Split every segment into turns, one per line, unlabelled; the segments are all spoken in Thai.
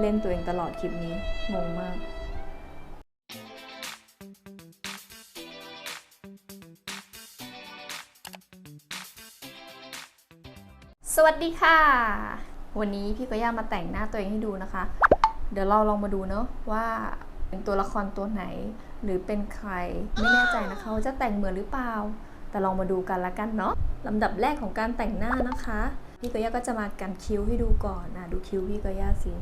เล่นตัวเองตลอดคลิปนี้งงมากสวัสดีค่ะ วันนี้พี่ก็ย่ามาแต่งหน้าตัวเองให้ดูนะคะ เดี๋ยวเราลองมาดูเนาะว่าเป็นตัวละครตัวไหน หรือเป็นใครไม่แน่ใจนะคะว่าจะแต่งเหมือนหรือเปล่า แต่ลองมาดูกันละกันเนาะลำดับแรกของการแต่งหน้านะคะ พี่ก็ย่าก็จะมากันคิ้วให้ดูก่อนนะดูคิ้วพี่ก็ย่าสิ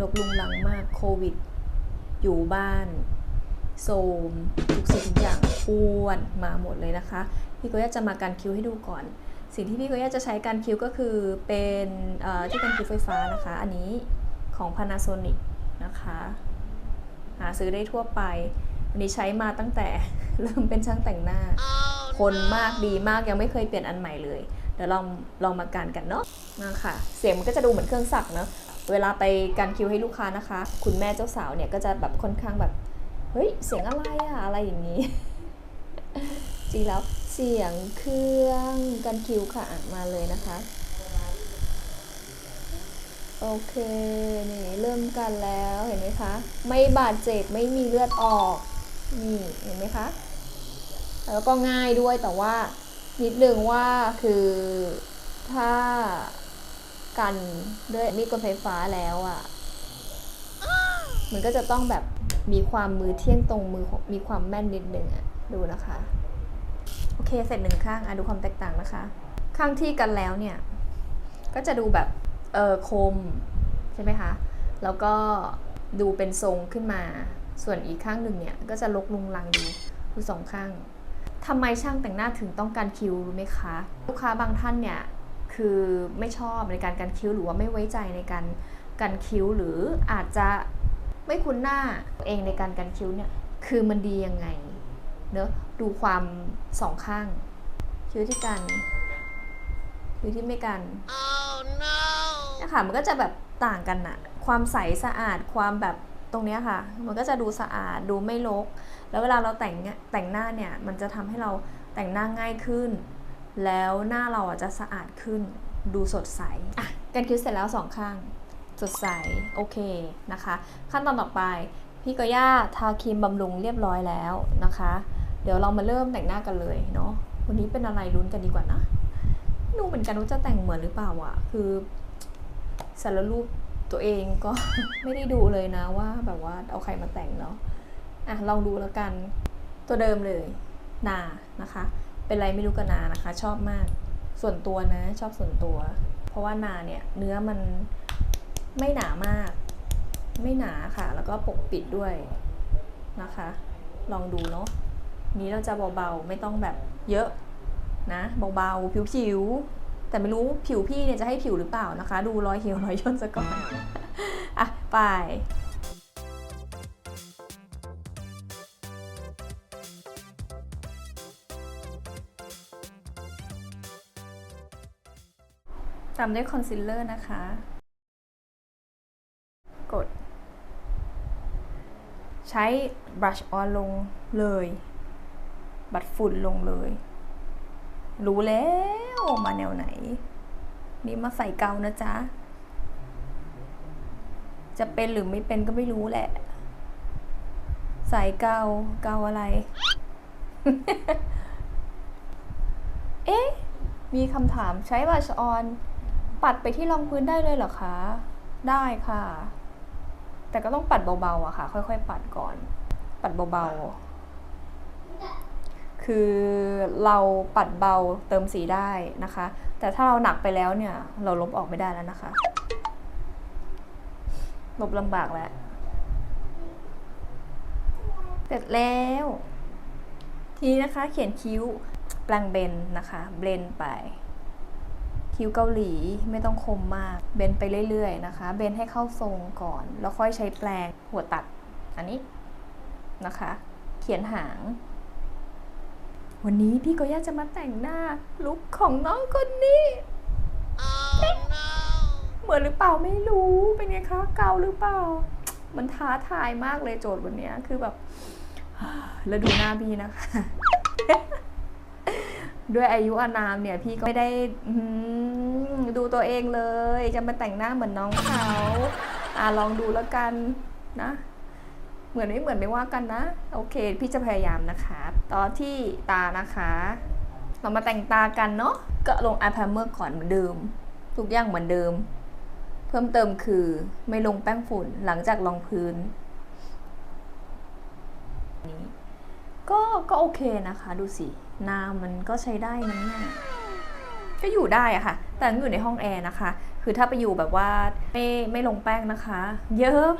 ลกลุงลังมากโควิด อยู่บ้านโซมทุกสิ่งทุกอย่างอ้วนมาหมดเลยนะคะ พี่ก็ย่าจะมากันคิวให้ดูก่อน สิ่งที่พี่ก็ย่าจะใช้กันคิ้วก็คือเป็นที่กันคิวไฟฟ้านะคะ อันนี้ของ Panasonic นะคะ หาซื้อได้ทั่วไป อันนี้ใช้มาตั้งแต่เริ่มเป็นช่างแต่งหน้าคนมากดีมากยังไม่เคยเปลี่ยนอันใหม่เลย เดี๋ยวลองลองมากันกันเนาะมาค่ะเสียงมันก็จะดูเหมือนเครื่องสักเนาะ เวลาไปกันคิวให้ลูกค้านะคะ คุณแม่เจ้าสาวเนี่ยก็จะแบบค่อนข้างแบบ เฮ้ย เสียงอะไรอะอะไรอย่างนี้ จริงแล้วเสียงเครื่องกันคิวค่ะอะมาเลยนะคะ โอเค นี่เริ่มกันแล้วเห็นไหมคะ ไม่บาดเจ็บไม่มีเลือดออก นี่เห็นไหมคะ แล้วก็ง่ายด้วยแต่ว่านิดนึงว่าคือถ้า กันด้วยมีดกลไฟฟ้าแล้วอะ่ะ มันก็จะต้องแบบมีความมือเที่ยงตรงมือของมีความแม่นนิดนึงอะ่ะ ดูนะคะ โอเคเสร็จหนึ่งข้างอะดูความแตกต่างนะคะ ข้างที่กันแล้วเนี่ย ก็จะดูแบบเออคมใช่ไหมคะ แล้วก็ดูเป็นทรงขึ้นมา ส่วนอีกข้างหนึ่งเนี่ย ก็จะลกลุงลังดูดูสองข้างทำไมช่างแต่งหน้าถึงต้องการคิ้วรู้ไหมคะ ลูกค้าบางท่านเนี่ย คือไม่ชอบในการกันคิ้วหรือว่าไม่ไว้ใจในการกันคิ้วหรืออาจจะไม่คุ้นหน้าตัวเองในการกันคิ้วเนี่ยคือมันดียังไงเนอะดูความสองข้าง คิ้วที่กันคิ้วที่ไม่กันนะคะมันก็จะแบบต่างกันอะความใสสะอาดความแบบตรงเนี้ยค่ะ มันก็จะดูสะอาดดูไม่รกแล้วเวลาเราแต่งแต่งหน้าเนี่ย มันจะทำให้เราแต่งหน้าง่ายขึ้น แล้วหน้าเราอะจะสะอาดขึ้นดูสดใส อะกันคิ้วเสร็จแล้วสองข้าง สดใส โอเคนะคะ ขั้นตอนต่อไป พี่กอย่าทาครีมบำรุงเรียบร้อยแล้วนะคะ เดี๋ยวเรามาเริ่มแต่งหน้ากันเลยเนาะวันนี้เป็นอะไรลุ้นกันดีกว่านะไม่รู้เหมือนกันว่าจะแต่งเหมือนหรือเปล่าอะคือสารรูปตัวเองก็ไม่ได้ดูเลยนะว่าแบบว่าเอาใครมาแต่งเนาะอะลองดูแล้วกันตัวเดิมเลยนานะคะ เป็นไรไม่รู้กับนานะคะ ชอบมาก ส่วนตัวนะชอบส่วนตัว เพราะว่านาเนี่ยเนื้อมันไม่หนามาก ไม่หนาค่ะ แล้วก็ปกปิดด้วยนะคะ ลองดูเนาะนี้เราจะเบาๆไม่ต้องแบบเยอะนะเบาๆผิวๆแต่ไม่รู้ผิวพี่เนี่ยจะให้ผิวหรือเปล่านะคะ ดูรอยเหี่ยวรอยย่นซะก่อนอะไป ตามด้วยคอนซีลเลอร์นะคะ กด ใช้บรัชออนลงเลย บัดฝุ่นลงเลย รู้แล้วมาแนวไหน นี่มาใส่เกานะจ๊ะ จะเป็นหรือไม่เป็นก็ไม่รู้แหละ ใส่เกาเกาอะไร เอ๊ะมีคำถามใช้บัชออน ปัดไปที่รองพื้นได้เลยเหรอคะ ได้ค่ะ แต่ก็ต้องปัดเบาๆอะค่ะ ค่อยๆ ปัดก่อน ปัดเบาๆ คือเราปัดเบาเติมสีได้นะคะ แต่ถ้าเราหนักไปแล้วเนี่ย เราลบออกไม่ได้แล้วนะคะ ลบลำบากแล้วเสร็จแล้ว ทีนี้นะคะเขียนคิ้วแปลงเบนนะคะ เบนไป คิ้วเกาหลีไม่ต้องคมมาก เบนไปเรื่อยๆนะคะ เบนให้เข้าทรงก่อน แล้วค่อยใช้แปรงหัวตัดอันนี้นะคะ เขียนหาง วันนี้พี่ก็อยากจะมาแต่งหน้าลุคของน้องคนนี้เหมือนหรือเปล่าไม่รู้เป็นไงคะเกาหรือเปล่า มันท้าทายมากเลยโจทย์วันเนี้ยคือแบบแล้วดูหน้าพี่นะคะ ด้วยอายุอานามเนี่ยพี่ก็ไม่ได้ดูตัวเองเลย จะมาแต่งหน้าเหมือนน้องเขาอ่าลองดูแล้วกันนะ เหมือนไม่เหมือนไม่ว่ากันนะ โอเค พี่จะพยายามนะคะต่อที่ตานะคะเรามาแต่งตากันเนาะก็ลงอายไพรเมอร์ก่อนเหมือนเดิม ทุกอย่างเหมือนเดิม เพิ่มเติมคือไม่ลงแป้งฝุ่นหลังจากรองพื้นนี้ ก็ก็โอเคนะคะ ดูสิหน้ามันก็ใช้ได้นะเนี่ยก็อยู่ได้อะค่ะ แต่องอยู่ในห้องแอร์นะคะ คือถ้าไปอยู่แบบว่าไม่ไม่ลงแป้งนะคะ เยิ้ม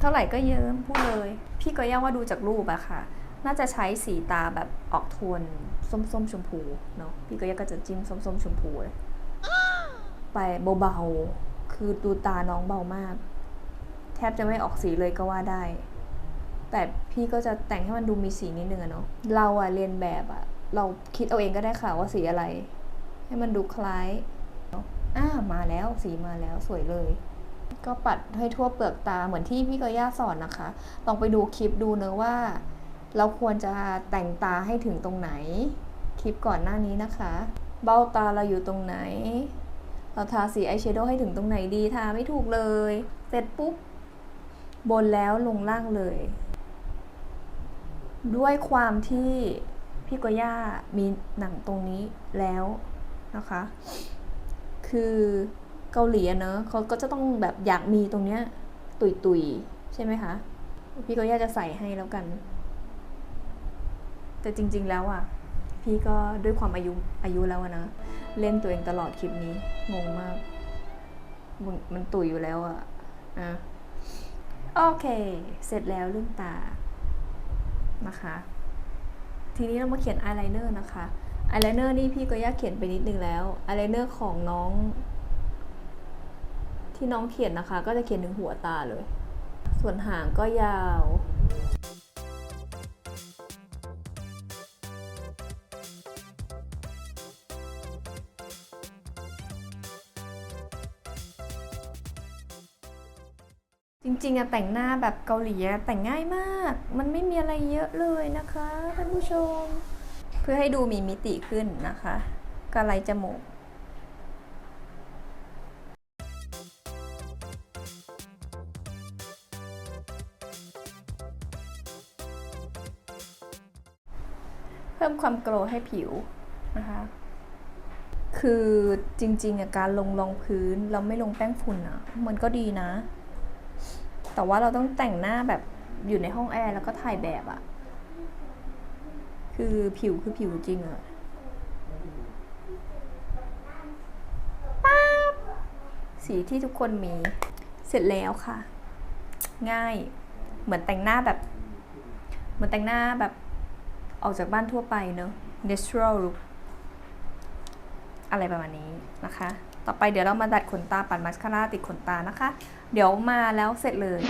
เท่าไหร่ก็เยิ้มพูดเลย พี่ก็ย่าว่าดูจากรูปอะค่ะ น่าจะใช้สีตาแบบออกโทนส้มๆชมพูเนาะพี่ก็ย่าก็จะจิ้มส้มๆชมพูเลยไปเบาๆคือดูตาน้องเบามาก แทบจะไม่ออกสีเลยก็ว่าได้ แต่พี่ก็จะแต่งให้มันดูมีสีนิดนึงอะเนาะเราอะเรียนแบบอะเราคิดเอาเองก็ได้ค่ะว่าสีอะไร ให้มันดูคล้ายเนอะอ่ามาแล้วสีมาแล้วสวยเลย ก็ปัดให้ทั่วเปลือกตาเหมือนที่พี่กอย่าสอนนะคะ ลองไปดูคลิปดูเนะว่า เราควรจะแต่งตาให้ถึงตรงไหน คลิปก่อนหน้านี้นะคะ เบ้าตาเราอยู่ตรงไหน เราทาสีอายแชโดว์ให้ถึงตรงไหนดีทาไม่ถูกเลย เสร็จปุ๊บบนแล้วลงล่างเลย ด้วยความที่พี่กอย่ามีหนังตรงนี้แล้วนะคะ คือเกาหลีเนอะเขาก็จะต้องแบบอยากมีตรงเนี้ย ตุยตุยๆใช่ไหมคะ พี่กอย่าจะใส่ให้แล้วกัน แต่จริง ๆ แล้วอะ พี่ก็ด้วยความอายุอายุแล้วนะเล่นตัวเองตลอดคลิปนี้งงมาก มันมันตุยอยู่แล้วอะอะโอเค เสร็จแล้วเรื่องตา นะคะ ทีนี้เรามาเขียนอายไลเนอร์นะคะอายไลเนอร์นี่พี่ก็ยากเขียนไปนิดนึงแล้วอายไลเนอร์ของน้อง ที่น้องเขียนนะคะ ก็จะเขียนถึงหัวตาเลย ส่วนหางก็ยาว จริงๆอะแต่งหน้าแบบเกาหลีอะแต่งง่ายมาก มันไม่มีอะไรเยอะเลยนะคะท่านผู้ชม เพื่อให้ดูมีมิติขึ้นนะคะกระไรจมูก เพิ่มความโกลว์ให้ผิวนะคะ คือจริงๆอะการลงรองพื้นเราไม่ลงแป้งฝุ่นอะมันก็ดีนะ แต่ว่าเราต้องแต่งหน้าแบบอยู่ในห้องแอร์แล้วก็ถ่ายแบบอะคือผิวคือผิวจริงอะป๊าบสีที่ทุกคนมี เสร็จแล้วค่ะ ง่ายเหมือนแต่งหน้าแบบ เหมือนแต่งหน้าแบบออกจากบ้านทั่วไปเนอะ natural look อะไรประมาณนี้นะคะ ต่อไปเดี๋ยวเรามาดัดขนตาปัดมัสคาร่าติดขนตานะคะ เดี๋ยวมาแล้วเสร็จเลย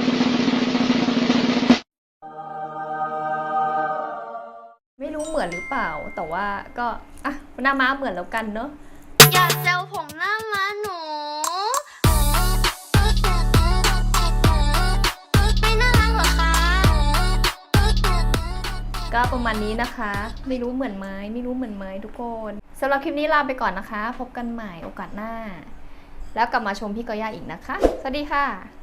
ไม่รู้เหมือนหรือเปล่า แต่ว่าก็ อะ หน้าม้าเหมือนแล้วกันเนอะ
อย่าแซวผม
ก็ประมาณนี้นะคะ ไม่รู้เหมือนไหมไม่รู้เหมือนไหมทุกคนสำหรับคลิปนี้ลาไปก่อนนะคะ พบกันใหม่โอกาสหน้า แล้วกลับมาชมพี่กอย่าอีกนะคะ สวัสดีค่ะ